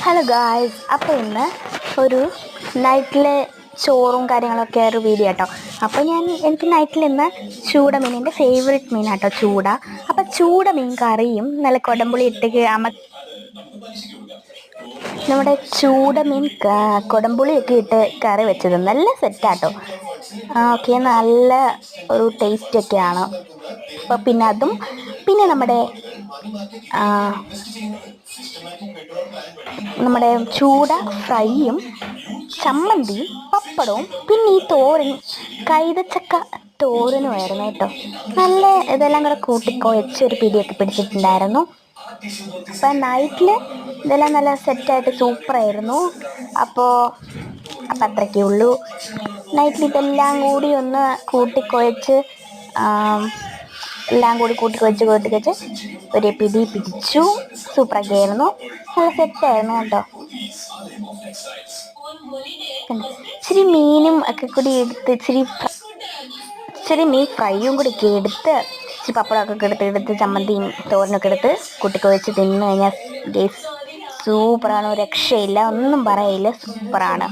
Hello guys അപ്പോൾ ഇന്ന് ഒരു നൈറ്റിലെ ചോറും കാര്യങ്ങളൊക്കെ ഒരു വീഡിയോ കേട്ടോ അപ്പോൾ ഞാൻ എനിക്ക് നൈറ്റിൽ ഇന്ന് ചൂട മീൻ എന്റെ ഫേവറേറ്റ് മീൻ കേട്ടോ ചൂട. അപ്പോൾ ചൂട മീൻ കറിയും നല്ല കൊടംപുളി ഇട്ട് അമ നമ്മുടെ ചൂട മീൻ കൊടംപുളിയൊക്കെ ഇട്ട് കറി വെച്ചത് നല്ല സെറ്റാട്ടോ ഓക്കെ നല്ല ഒരു ടേസ്റ്റൊക്കെയാണ് അപ്പോൾ പിന്നെ അതും പിന്നെ നമ്മുടെ നമ്മുടെ ചൂട ഫ്രൈയും ചമ്മന്തിയും പപ്പടവും പിന്നെ ഈ തോരൻ കൈതച്ചക്ക തോരനുമായിരുന്നു കേട്ടോ. നല്ല ഇതെല്ലാം കൂടെ കൂട്ടിക്കുഴച്ച് ഒരു പിടിയൊക്കെ പിടിച്ചിട്ടുണ്ടായിരുന്നു. അപ്പം നൈറ്റിൽ ഇതെല്ലാം നല്ല സെറ്റായിട്ട് സൂപ്പറായിരുന്നു അപ്പോൾ അപ്പം അത്രയ്ക്കേ ഉള്ളൂ. നൈറ്റിൽ ഇതെല്ലാം കൂടി ഒന്ന് കൂട്ടിക്കുഴച്ച് എല്ലാം കൂടി കൂട്ടി വെച്ച് കൂട്ടി വെച്ച് ഒരു പിടി പിടിച്ചു. സൂപ്പറൊക്കെ ആയിരുന്നു. നല്ല സെറ്റായിരുന്നു കേട്ടോ. ഇച്ചിരി മീനും ഒക്കെ കൂടി എടുത്ത് ഇച്ചിരി ഇച്ചിരി മീൻ ഫ്രൈയും കൂടി ഒക്കെ എടുത്ത് ഇച്ചിരി പപ്പടമൊക്കെ എടുത്ത് എടുത്ത് ചമ്മന്തിയും തോരനൊക്കെ എടുത്ത് കുട്ടിക്കൊഴിച്ച് തിന്നു കഴിഞ്ഞാൽ സൂപ്പറാണ്. രക്ഷയില്ല. ഒന്നും പറയില്ല. സൂപ്പറാണ്.